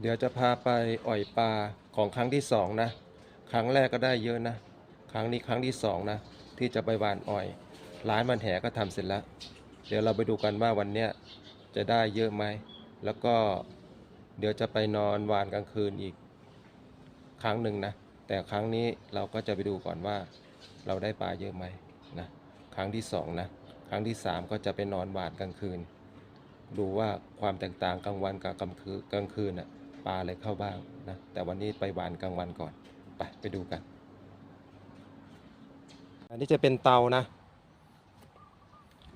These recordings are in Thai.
เดี๋ยวจะพาไปอ่อยปลาของครั้งที่สองนะ ครั้งแรกก็ได้เยอะนะ ครั้งนี้ครั้งที่สองนะ ที่จะไปหวานอ่อย ร้านมันแหก็ทำเสร็จแล้ว เดี๋ยวเราไปดูกันว่าวันเนี้ยจะได้เยอะไหม แล้วก็เดี๋ยวจะไปนอนหวานกลางคืนอีก ครั้งหนึ่งนะ แต่ครั้งนี้เราก็จะไปดูก่อนว่า เราได้ปลาเยอะไหมนะ ครั้งที่สองนะ ครั้งที่สามก็จะไปนอนหวานกลางคืน ดูว่าความแตกต่างกลางวันกับกลางคืนกลางคืนน่ะ ปลาอะไรเข้าบ้างนะแต่วันนี้ไปหวานกลางวันก่อน ไปไปดูกัน อันนี้จะเป็นเตานะ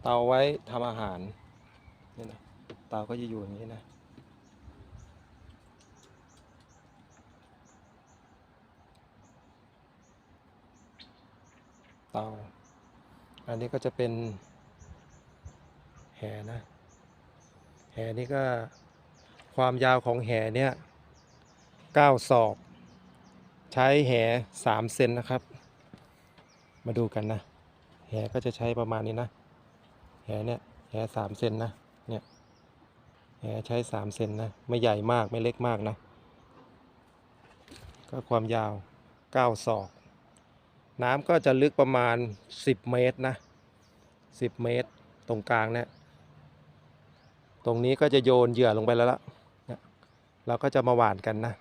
เตาไว้ทำอาหารนี่นะเตาก็จะอยู่อย่างนี้นะเตา อันนี้ก็จะเป็นแหนะ แหนี่ก็ ความยาวของแหเนี่ย9ศอก ใช้แห3เซนนะครับ มาดูกันนะ แหก็จะใช้ประมาณนี้นะ แหเนี่ยแห3เซนนะ เนี่ยแหใช้3เซนนะ ไม่ใหญ่มากไม่เล็กมากนะ ก็ความยาว9ศอก น้ำก็จะลึกประมาณ10เมตรนะ10เมตรตรงกลางเนี่ยตรงนี้ก็จะโยนเหยื่อลงไปแล้วละเนี่ย เราก็จะมาหว่านกันนะ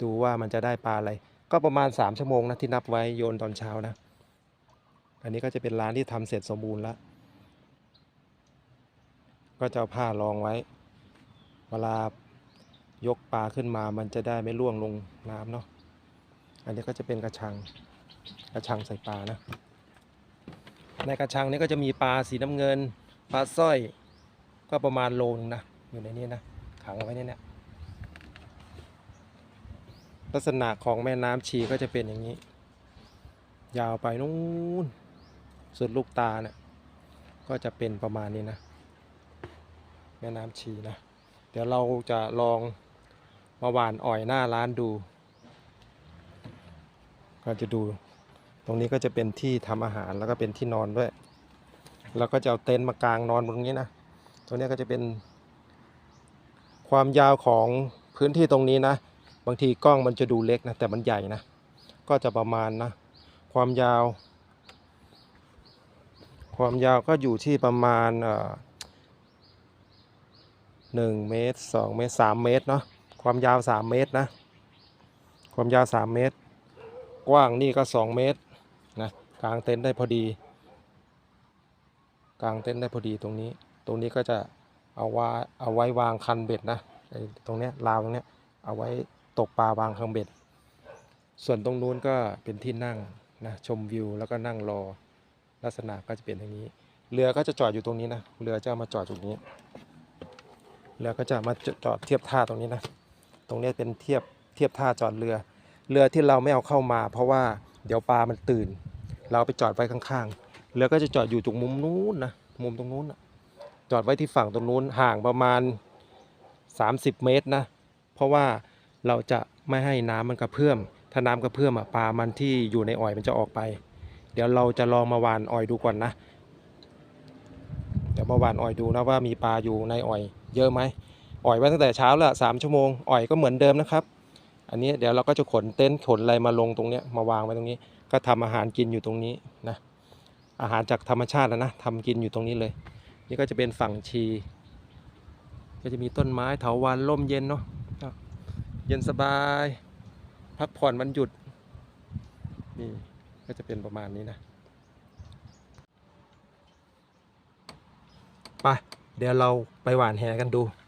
ดูว่ามันจะได้ปลาอะไร ก็ประมาณ 3 ชั่วโมงนะที่นับไว้โยนตอนเช้านะ อันนี้ก็จะเป็นร้านที่ทำเสร็จสมบูรณ์แล้ว ก็จะเอาผ้ารองไว้ เวลายกปลาขึ้นมามันจะได้ไม่ล่วงลงน้ำเนาะ อันนี้ก็จะเป็นกระชัง กระชังใส่ปลานะ ในกระชังนี้ก็จะมีปลาสีน้ำเงิน ปลาสร้อย ก็ประมาณโลนึงนะ อยู่ในนี้นะ ขังเอาไว้เนี้ยลักษณะของแม่น้ำชีก็จะเป็นอย่างนี้ ยาวไปนู้นสุดลูกตาเนี่ยก็จะเป็นประมาณนี้นะ แม่น้ำชีนะ เดี๋ยวเราจะลองมาหวานอ่อยหน้าร้านดู ก็จะดู ตรงนี้ก็จะเป็นที่ทำอาหารแล้วก็เป็นที่นอนด้วย แล้วก็จะเอาเต็นท์มากางนอนบนตรงนี้นะ ตรงนี้ก็จะเป็น ความยาวของพื้นที่ตรงนี้นะ บางทีกล้องมันจะดูเล็กนะ แต่มันใหญ่นะ ก็จะประมาณนะ ความยาว ความยาวก็อยู่ที่ประมาณเอ่อหนึ่งเมตรสองเมตรสามเมตรเนาะความยาวสามเมตรนะ ความยาวสามเมตร กว้างนี่ก็สองเมตรนะกางเต็นท์ได้พอดีกางเต็นท์ได้พอดีตรงนี้ ตรงนี้ก็จะ เอาว่าเอาไว้วางคันเบ็ดนะตรงเนี้ยราวตรงเนี้ยเอาไว้ตกปลาวางคันเบ็ด ส่วนตรงนู้นก็เป็นที่นั่งนะชมวิวแล้วก็นั่งรอลักษณะก็จะเป็นอย่างนี้ เรือก็จะจอดอยู่ตรงนี้นะเรือจะมาจอดตรงนี้ เรือก็จะมาจอดเทียบท่าตรงนี้นะ ตรงนี้เป็นเทียบเทียบท่าจอดเรือ เรือที่เราไม่เอาเข้ามา เพราะว่าเดี๋ยวปลามันตื่น เราเอาไปจอดไว้ข้างๆ เรือก็จะจอดอยู่ตรงมุมนู้นนะมุมตรงนู้นนะ จอดไว้ที่ฝั่งตรงนู้นห่างประมาณ 30 เมตรนะ เพราะว่าเราจะไม่ให้น้ำมันกระเพื่อม ถ้าน้ำกระเพื่อมอะปลามันที่อยู่ในอ่อยมันจะออกไป เดี๋ยวเราจะลองมาหวานอ่อยดูก่อนนะ เดี๋ยวมาหวานอ่อยดูนะว่ามีปลาอยู่ในอ่อยเยอะไหมอ่อยไว้ตั้งแต่เช้าละสามชั่วโมงอ่อยก็เหมือนเดิมนะครับ อันนี้เดี๋ยวเราก็จะขนเต็นท์ขนอะไรมาลงตรงเนี้ยมาวางไว้ตรงนี้ ก็ทำอาหารกินอยู่ตรงนี้นะ อาหารจากธรรมชาตินะนะทำกินอยู่ตรงนี้เลย นี่ก็จะเป็นฝั่งชี ก็จะมีต้นไม้เถาวัลย์ร่มเย็นเนาะอะเย็นสบาย พักผ่อนวันหยุด นี่ก็จะเป็นประมาณนี้นะไปเดี๋ยวเราไปหวานแหกันดู น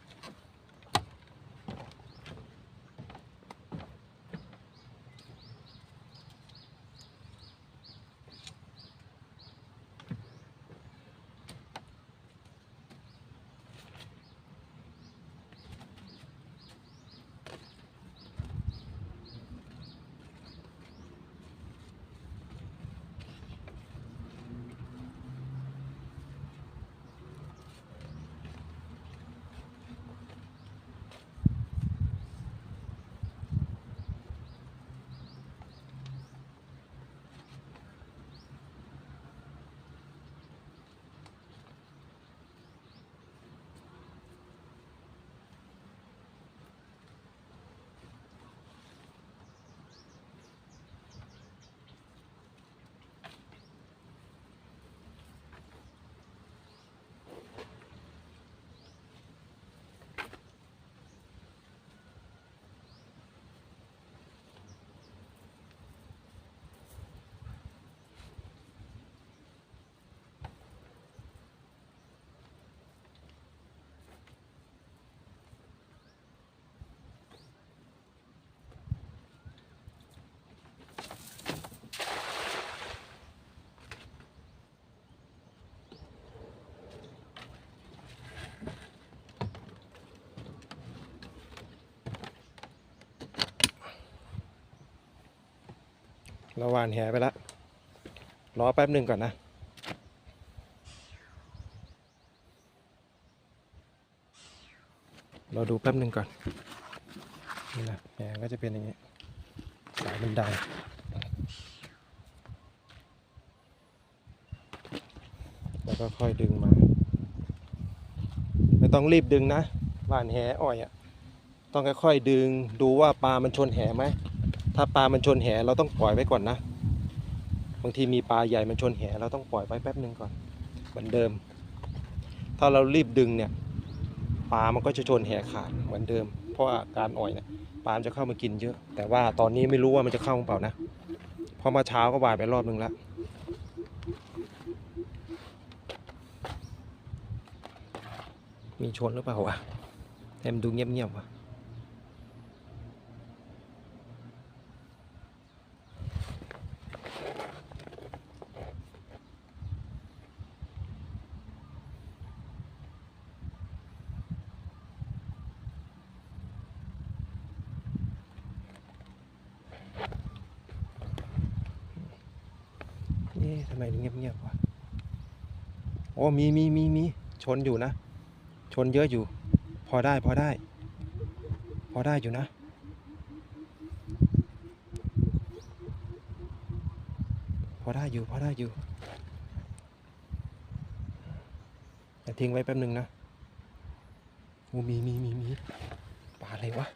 เราหวานแหไปแล้วรอแป๊บหนึ่งก่อนนะ เราดูแป๊บหนึ่งก่อน นี่นะแหก็จะเป็นอย่างนี้ สายบันไดแล้วก็ค่อยดึงมา ไม่ต้องรีบดึงนะหวานแหอ่อยอะ่ะต้องค่อยๆดึงดูว่าปลามันชนแหไหม ถ้าปลามันชนแหเราต้องปล่อยไว้ก่อนนะ บางทีมีปลาใหญ่มันชนแหเราต้องปล่อยไว้แป๊บหนึ่งก่อน เหมือนเดิม ถ้าเรารีบดึงเนี่ยปลามันก็จะชนแหขาดเหมือนเดิม เพราะว่าการอ่อยเนี่ยปลาจะเข้ามากินเยอะ แต่ว่าตอนนี้ไม่รู้ว่ามันจะเข้าหรือเปล่านะพราะมาเช้าก็วายไปรอบหนึ่งแล้วมีชนหรือเปล่าวะให้มันดูเงียบๆวะ นี่ทำไมเงียบๆวะโอ้ มีมีมีมีชนอยู่นะ ชนเยอะอยู่ พอได้พอได้ พอได้อยู่นะพอได้อยู่พอได้อยู่แต่ทิ้งไว้แป๊บหนึ่งนะโอ้มีมีมีมีปลาอะไรวะ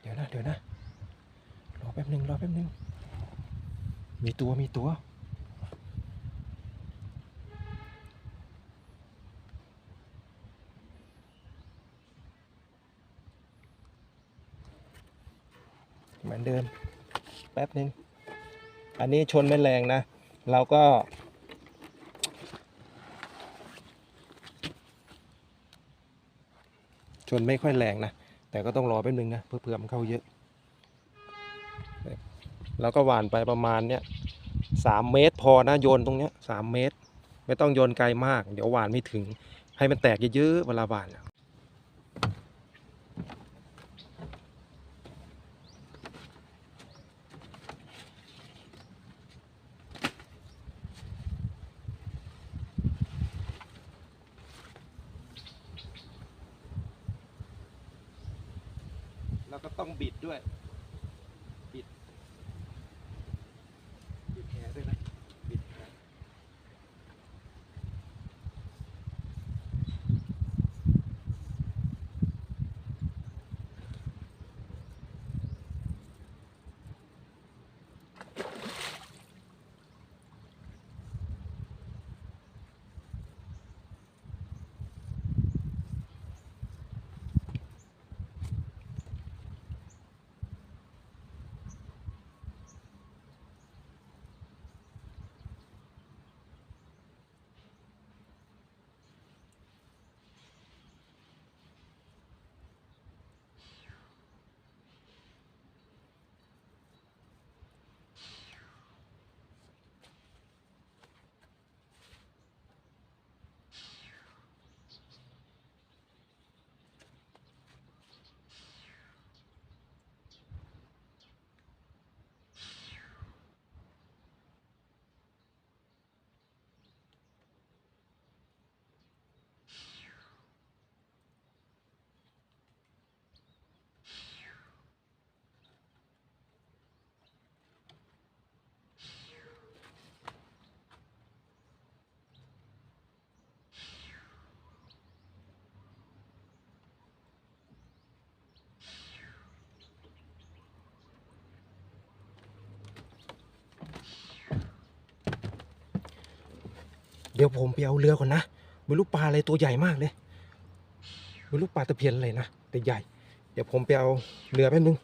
เดี๋ยวนะเดี๋ยวนะ รอแป๊บหนึ่งรอแป๊บหนึ่งมีตัวมีตัว เห มือนเดิม แป๊บหนึ่งอันนี้ชนไม่แรงนะ เราก็ ชนไม่ค่อยแรงนะ แต่ก็ต้องรอแป๊บนึงนะ เพื่อเผื่อมันเข้าเยอะ แล้วก็หวานไปประมาณเนี้ยสามเมตรพอนะโยนตรงเนี้ยสามเมตร ไม่ต้องโยนไกลมาก เดี๋ยวหวานไม่ถึง ให้มันแตกเยอะๆเวลาหวานอะแล้วก็ ต้องบิดด้วย เดี๋ยวผมไปเอาเรือก่อนนะไม่รู้ปลาอะไรตัวใหญ่มากเลยไม่รู้ปลาตะเพียนอะไรนะแต่ใหญ่ เดี๋ยวผมไปเอาเรือแป๊บนึง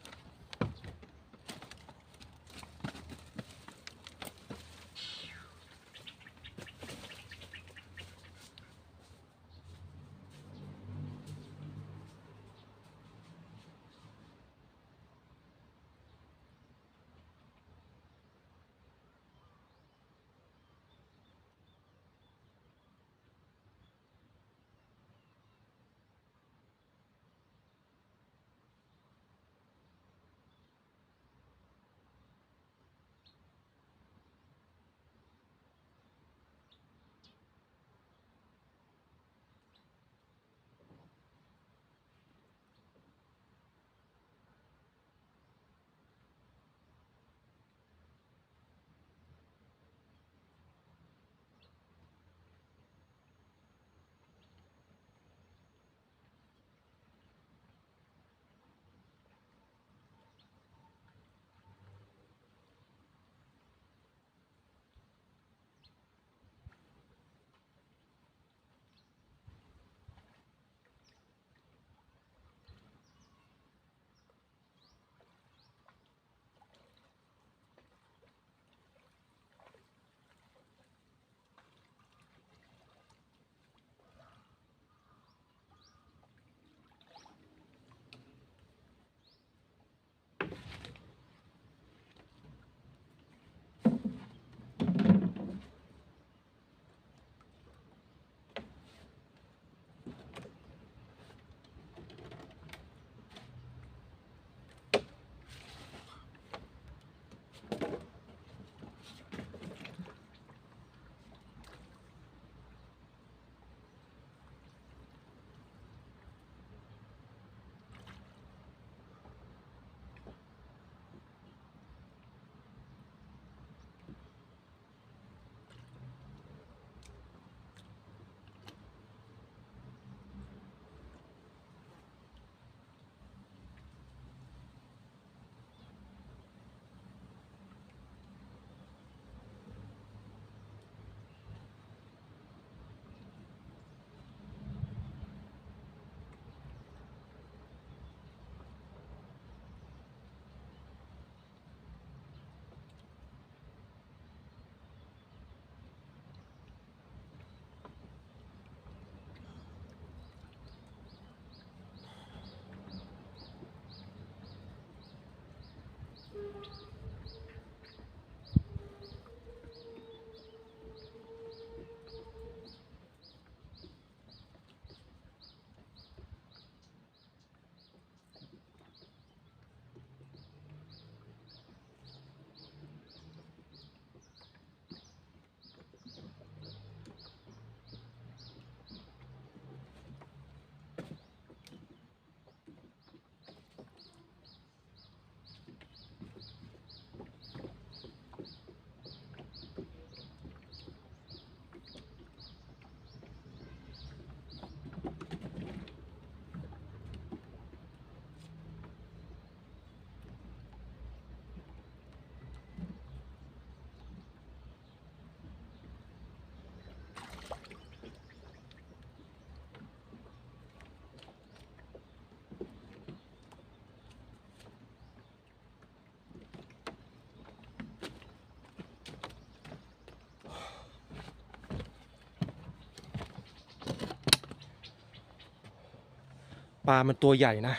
ลามันตัวใหญ่นะ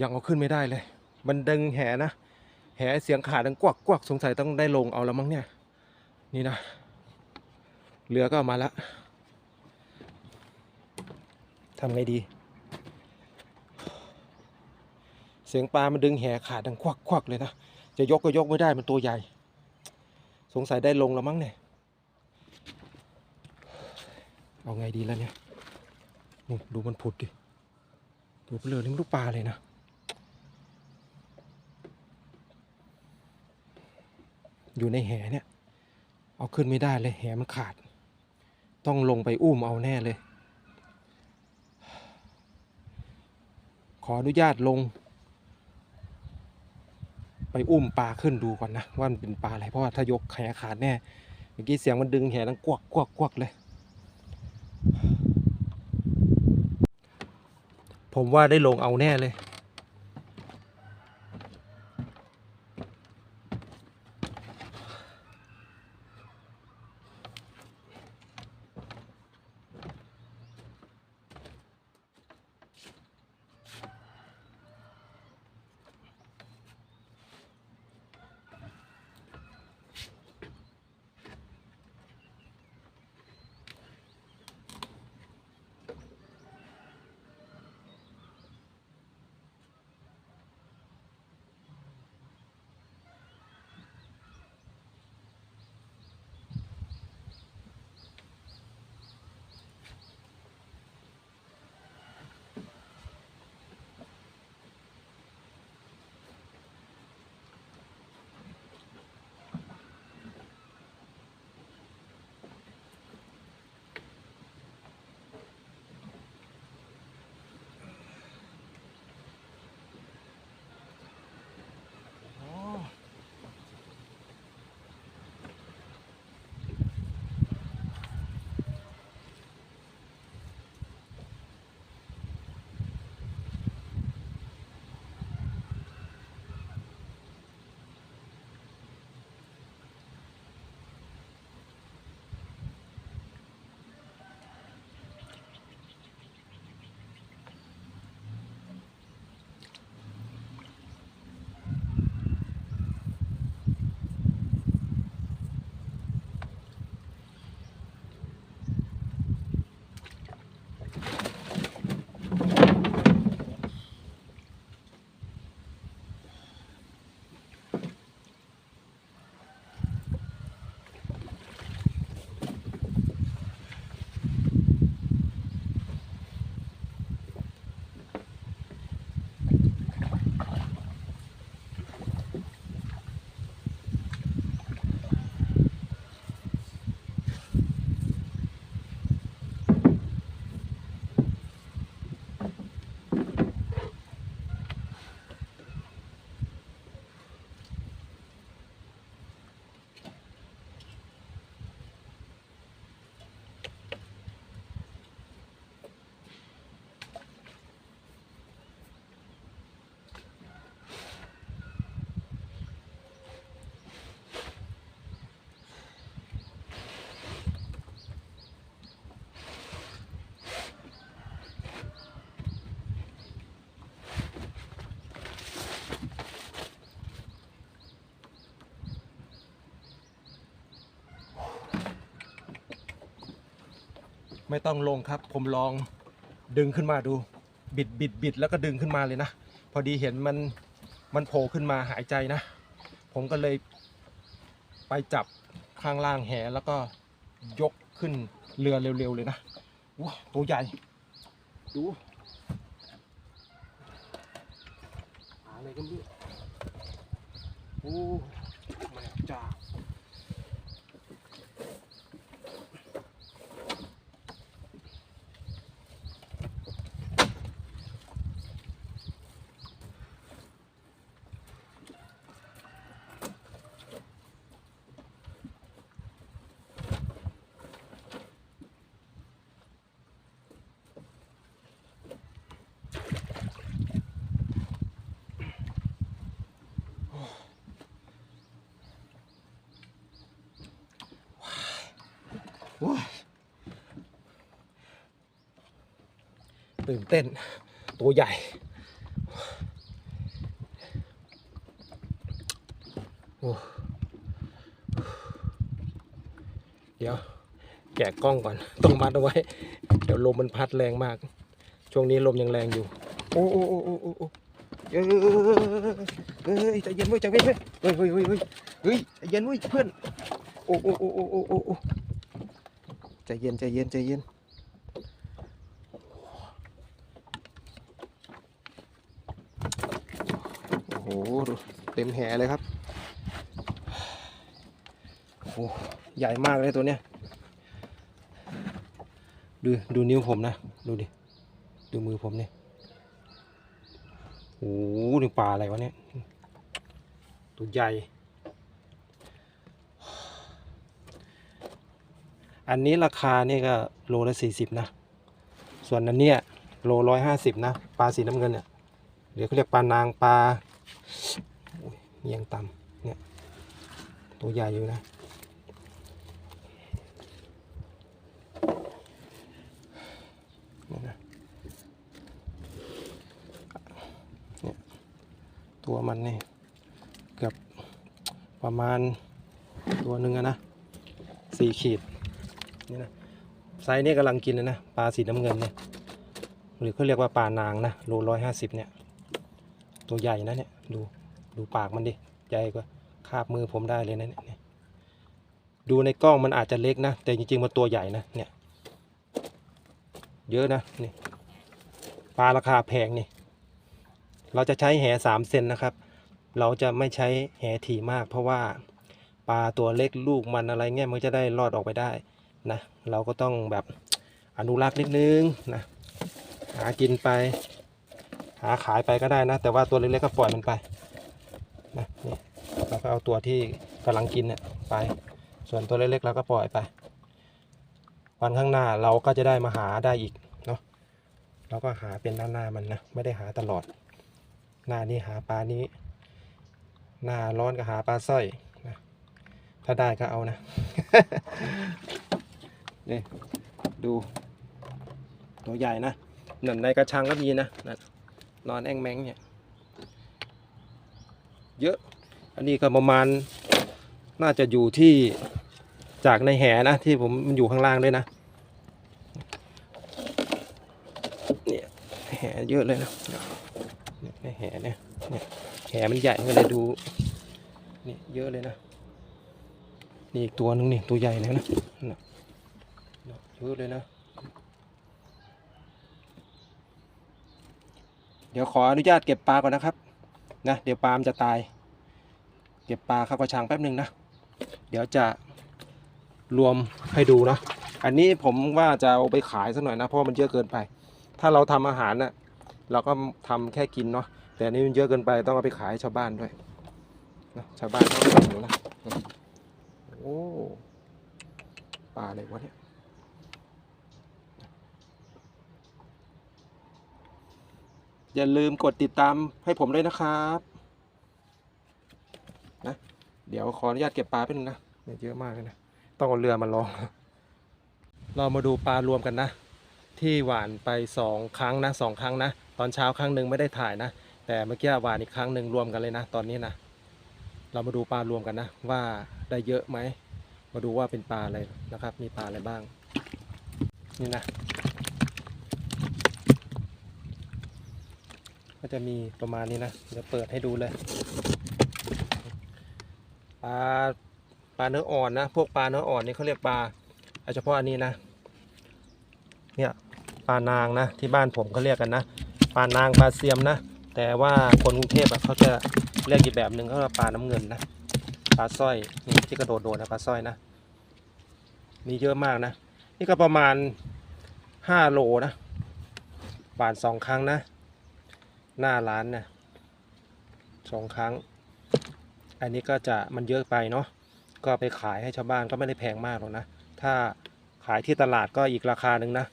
ยังเอาขึ้นไม่ได้เลย มันดึงแหนะ แหเสียงขาดดังกวักกวักสงสัยต้องได้ลงเอาแล้วมั้งเนี่ย นี่นะ เรือก็เอามาละทำไงดี เสียงปลามันดึงแหขาดดังควักควักเลยนะ จะยกก็ยกไม่ได้มันตัวใหญ่ สงสัยได้ลงแล้วมั้งเนี่ย เอาไงดีแล้วเนี่ย ดูมันผุดดิ ตัวเบลอเลี้ยงลูกปลาเลยนะอยู่ในแหเนี่ย เอาขึ้นไม่ได้เลยแหมันขาด ต้องลงไปอุ้มเอาแน่เลย ขออนุญาตลง ไปอุ้มปลาขึ้นดูก่อนนะ ว่ามันเป็นปลาอะไรเพราะว่าถ้ายกแหขาดแน่เมื่อกี้เสียงมันดึงแหดังกวักกวักกวักเลย ผมว่าได้ลงเอาแน่เลย ไม่ต้องลงครับ ผมลองดึงขึ้นมาดู บิดบิดบิดแล้วก็ดึงขึ้นมาเลยนะ พอดีเห็นมันมันโผล่ขึ้นมาหายใจนะ ผมก็เลยไปจับข้างล่างแหแล้วก็ยกขึ้นเรือเร็วๆเลยนะว้าตัวใหญ่ ดูหาอะไรกันเนี่ยโอ้แม่จ้า โอ้ย ตื่นเต้น ตัวใหญ่ เดี๋ยว แกะกล้องก่อน ต้องมัดเอาไว้ เดี๋ยวลมมันพัดแรงมาก ช่วงนี้ลมยังแรงอยู่ โอ้โอ้โอ้โอ้โอ้โอ้เอ้ยเอ้ยใจเย็นเว้ยใจเย็นเว้ยเฮ้ยเฮ้ยเฮ้ยเฮ้ยเฮ้ยใจเย็นเว้ยเพื่อน โอ้โอ้โอ้โอ้โอ้โอ้โอ้ ใจเย็นใจเย็นใจเย็นโอ้โหเต็มแหเลยครับโอ้โหใหญ่มากเลยตัวเนี้ยดูดูนิ้วผมนะ ดูดิ ดูมือผมเนี่ยโอ้โหนี่ปลาอะไรวะเนี่ย ตัวใหญ่ อันนี้ราคานี่ก็โลละสี่สิบนะ ส่วนอันเนี้ยโลร้อยห้าสิบนะ ปลาสีน้ำเงินเนี่ยเดี๋ยวเขาเรียกปลานางปลายเนียงต่ำเนี่ยตัวใหญ่อยู่นะเนี่ยตัวมันนี่เกือบประมาณตัวหนึ่งอะนะสี่ขีด นี่นะไซส์นี่กำลังกินเลยนะปลาสีน้ำเงินเนี่ยหรือเขาเรียกว่าปลานางนะโลร้อยห้าสิบเนี่ย ตัวใหญ่นะเนี่ยดูดูปากมันดิใหญ่กว่าคาบมือผมได้เลยนะเนี่ยดูในกล้องมันอาจจะเล็กนะ แต่จริงๆมันตัวใหญ่นะเนี่ย เยอะนะนี่ปลาราคาแพงนี่ เราจะใช้แหสามเซนนะครับ เราจะไม่ใช้แหถี่มาก เพราะว่าปลาตัวเล็กลูกมันอะไรเงี้ยมันจะได้รอดออกไปได้ นะเราก็ต้องแบบอนุรักษ์นิดนึงนะหากินไป หาขายไปก็ได้นะ แต่ว่าตัวเล็กๆก็ปล่อยมันไปนะนี่เราก็เอาตัวที่กำลังกินเนี่ยไป ส่วนตัวเล็กๆเราก็ปล่อยไป วันข้างหน้าเราก็จะได้มาหาได้อีกเนาะเราก็หาเป็นหน้าหน้าๆมันนะไม่ได้หาตลอด หน้านี้หาปลานี้ หน้าร้อนก็หาปลาสร้อยนะถ้าได้ก็เอานะ นี่ดูตัวใหญ่นะหนั่นในกระชังก็มีนะนั่นอนแองแมงเนี่ยเยอะ อันนี้ก็ประมาณน่าจะอยู่ที่จากในแหนะที่ผมมันอยู่ข้างล่างด้วยนะเนี่ยแหเยอะเลยนะเนี่ยในแหเนี่ยเนี่ยแหมันใหญ่ก็เลยดูนี่เยอะเลยนะนี่อีกตัวหนึงนี่ตัวใหญ่เลยนะ น่ะน่ะเลยนะ เดี๋ยวขออนุญาตเก็บปลาก่อนนะครับ นะ เดี๋ยวปลามจะตาย เก็บปลาเข้ากระชังแป๊บหนึ่งนะ เดี๋ยวจะรวมให้ดูนะ อันนี้ผมว่าจะเอาไปขายสักหน่อยนะ เพราะมันเยอะเกินไป ถ้าเราทำอาหารน่ะเราก็ทำแค่กินเนาะ แต่อันนี้มันเยอะเกินไปต้องเอาไปขายให้ชาวบ้านด้วยนะชาวบ้านเขาไม่หิวนะ โอ้ ปลาอะไรวะเนี่ย อย่าลืมกดติดตามให้ผมด้วยนะครับนะเดี๋ยวขออนุญาตเก็บปลาไปหนึ่งนะเนี่ยเยอะมากเลยนะต้องเอาเรือมาลอง เรามาดูปลารวมกันนะ ที่หวานไปสองครั้งนะสองครั้งนะ ตอนเช้าครั้งหนึ่งไม่ได้ถ่ายนะ แต่เมื่อกี้หวานอีกครั้งหนึ่งรวมกันเลยนะ ตอนนี้นะเรามาดูปลารวมกันนะ ว่าได้เยอะไหมมาดูว่าเป็นปลาอะไรนะครับ มีปลาอะไรบ้าง นี่นะ ก็จะมีประมาณนี้นะเดี๋ยวเปิดให้ดูเลยปลาปลาเนื้ออ่อนนะ พวกปลาเนื้ออ่อนนี่เขาเรียกปลาเอาเฉพาะอันนี้นะ เนี่ยปลานางนะ ที่บ้านผมเขาเรียกกันนะปลานางปลาเสียมนะ แต่ว่าคนกรุงเทพอะเขาจะเรียกอีกแบบหนึ่งเขาเรียกปลาน้ำเงินนะปลาสร้อยนี่ที่กระโดดโดดนะปลาสร้อยนะ มีเยอะมากนะ นี่ก็ประมาณห้าโลนะบานสองครั้งนะ หน้าร้านนะสองครั้ง อันนี้ก็จะมันเยอะไปเนาะก็ไปขายให้ชาวบ้านก็ไม่ได้แพงมากหรอกนะ ถ้าขายที่ตลาดก็อีกราคาหนึ่งนะ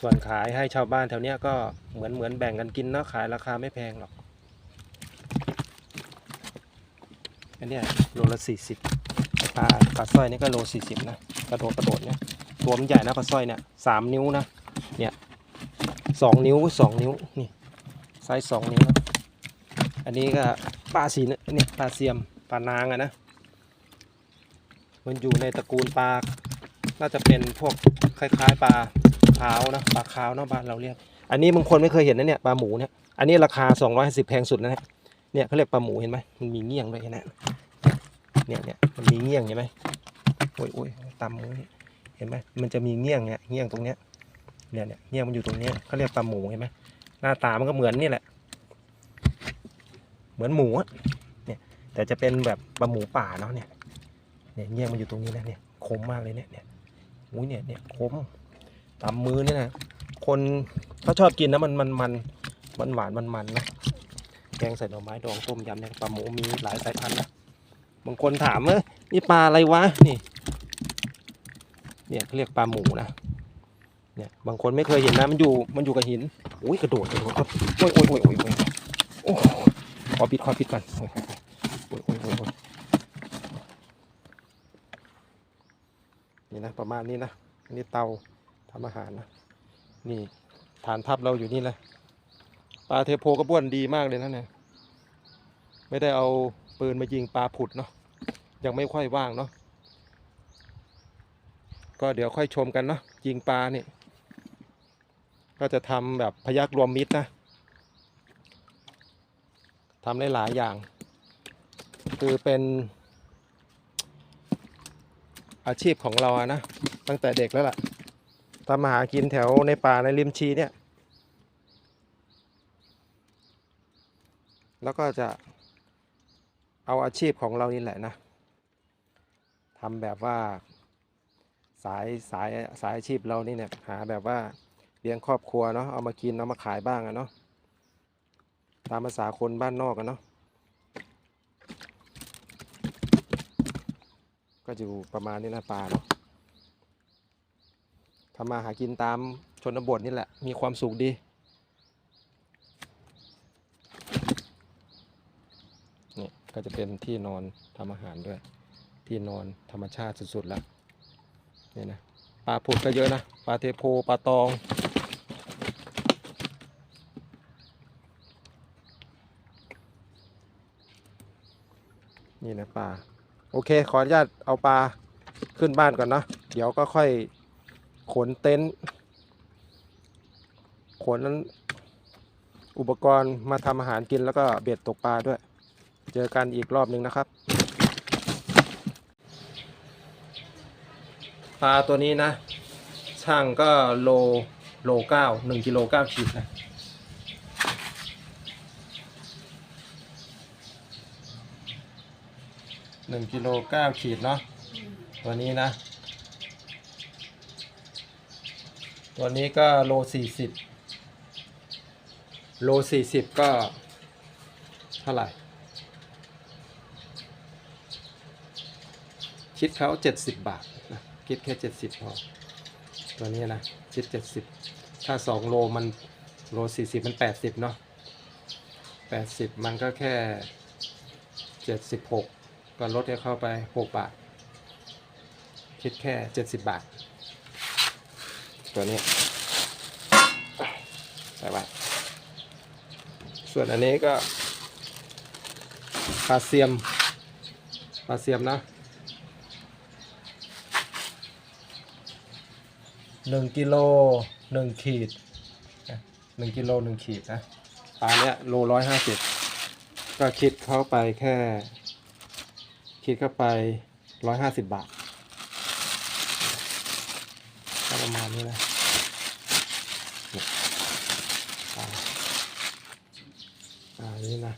ส่วนขายให้ชาวบ้านแถวเนี้ยก็เหมือนเหมือนแบ่งกันกินเนาะขายราคาไม่แพงหรอก อันนี้โลละสี่สิบปลาปลาสร้อยนี่ก็โลสี่สิบนะกระโดดกระโดดเนี่ยตัวมันใหญ่นะปลาสร้อยเนี่ยสามนิ้วนะเนี่ยสองนิ้วสองนิ้วนี่ ส์สองนิ้วอันนี้ก็ปลาสีนเนี่ยปลาเสียมปลานางอะนะ มันอยู่ในตระกูลปลา น่าจะเป็นพวกคล้ายๆปลาขาวนะปลาขาวเนาะบ้านเราเรียก อันนี้บางคนไม่เคยเห็นนะเนี่ยปลาหมูเนี่ย อันนี้ราคา250แพงสุดนะเนี่ยเนี่ยเขาเรียกปลาหมูเห็นไหมมันมีเงี้ยงด้วยนไหมเนี่ยเนี่ยมันมีเงี้ยงเห็นไหมโอ้ยโอ้ยตำมือนี่เห็นไหมมันจะมีเงี้ยงเนี่ยเงี้ยงตรงเนี้ยเนี่ยเนี่ยเงี้ยงมันอยู่ตรงเนี้ยเขาเรียกปลาหมูเห็นไหม หน้าตามันก็เหมือนนี่แหละ เหมือนหมูเนี่ย แต่จะเป็นแบบปลาหมูป่าเนาะเนี่ย เนี่ยเงี้ยงมันอยู่ตรงนี้นะเนี่ยคมมากเลยเนี่ยเนี่ยอุ้ยเนี่ยเนี่ยคมตำมือเนี่ยนะคนเขาชอบกินนะมันมันมันมันหวานมันมันนะแกงใส่หน่อไม้ดองต้มยำเนี่ยปลาหมูมีหลายสายพันธุ์นะบางคนถามว่านี่ปลาอะไรวะนี่ เนี่ยเขาเรียกปลาหมูนะ เนี่ยบางคนไม่เคยเห็นนะมันอยู่มันอยู่กับหินอุ้ยกระโดดกระโดดโอ้ยโอ้ยโอ้ยโอ้ยโอ้ยโอ้ยขอปิดขอปิดก่อนโอ้ยโอ้ยโอ้ยโอ้ยนี่นะประมาณนี้นะนนี้เตาทำอาหารนะนี่ฐานทัพเราอยู่นี่เลยปลาเทโพกระบ้วนดีมากเลยนะเนี่ยไม่ได้เอาปืนมายิงปลาผุดเนาะยังไม่ค่อยว่างเนาะก็เดี๋ยวค่อยชมกันเนาะยิงปลาเนี่ย ก็จะทำแบบพยักรวมมิตรนะทำได้หลายอย่าง คือเป็นอาชีพของเราอะนะ ตั้งแต่เด็กแล้วล่ะทำมาหากินแถวในป่าในริมชีเนี่ย แล้วก็จะเอาอาชีพของเรานี่แหละนะทำแบบว่าสายสายสายอาชีพเรานี่เนี่ยหาแบบว่า เลี้ยงครอบครัวเนาะเอามากินเอามาขายบ้างอะเนาะตามภาษาคนบ้านนอกอะเนาะก็อยู่ประมาณนี้นะปลาเนาะทำมาหากินตามชนบทนี่แหละ มีความสุขดีนี่ก็จะเป็นที่นอนทำอาหารด้วย ที่นอนธรรมชาติสุดๆแล้วนี่นะปลาผุดก็เยอะนะ ปลาเทโพ ปลาตอง นี่นะปลาโอเค ขออนุญาตเอาปลาขึ้นบ้านก่อนนะเดี๋ยวก็ค่อยขนเต็นท์ขนอุปกรณ์มาทำอาหารกินแล้วก็เบ็ดตกปลาด้วย เจอกันอีกรอบหนึ่งนะครับ ปลาตัวนี้นะ ช่างก็โลโลเก้าหนึ่งกิโลเก้าขีดนะ หนึ่งกิโลเก้าขีดเนาะตัวนี้นะ ตัวนี้ก็โลสี่สิบโลสี่สิบก็ เท่าไหร่ คิดเขาเจ็ดสิบบาทนะคิดแค่เจ็ดสิบพอ ตัวนี้นะคิดเจ็ดสิบถ้าสองโลมันโลสี่สิบมันแปดสิบเนาะแปดสิบมันก็แค่เจ็ดสิบหก ก็ลดให้เข้าไป 6 บาท คิดแค่ 70 บาท ตัวนี้ใส่ไว้ส่วนอันนี้ก็ปลาเซียมปลาเซียมนะหนึ่งกิโลหนึ่งขีดหนึ่งกิโลหนึ่งขีดนะปลาเนี้ยโลร้อยห้าสิบก็คิดเข้าไปแค่ คิดเข้าไปร้อยห้าสิบบาทประมาณนี้นะอ่าอ่านี่นะ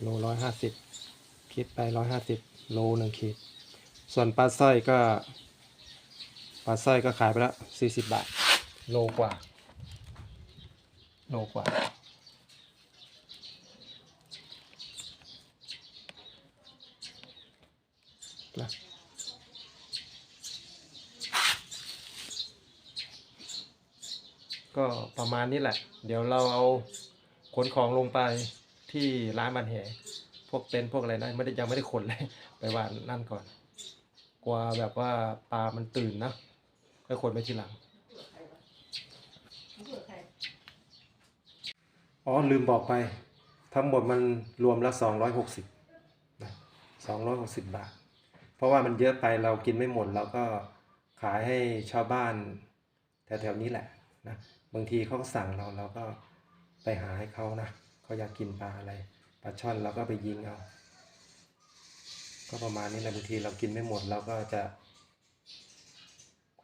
โลร้อยห้าสิบคิดไปร้อยห้าสิบโลหนึ่งขีด ส่วนปลาสร้อยก็ปลาสร้อยก็ขายไปแล้วสี่สิบบาท โลกว่า โลกว่า นะก็ประมาณนี้แหละ เดี๋ยวเราเอาขนของลงไปที่ร้านบันแหพวกเต็นท์พวกอะไรนะไม่ได้ยังไม่ได้ขนเลยไปวางนั่นก่อน กลัวแบบว่าปลามันตื่นนะค่อยขนไปทีหลัง อ๋อลืมบอกไป ทั้งหมดมันรวมแล้วสองร้อยหกสิบสองร้อยหกสิบบาท ราะว่ามันเยอะไปเรากินไม่หมดเราก็ขายให้ชาวบ้านแถวๆนี้แหละนะบางทีเขาสั่งเราเราก็ไปหาให้เขานะเขาอยากกินปลาอะไรปลาช่อนเราก็ไปยิงเอาก็ประมาณนี้แหละบางทีเรากินไม่หมดเราก็จะ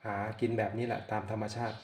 หากินแบบนี้แหละตามธรรมชาติ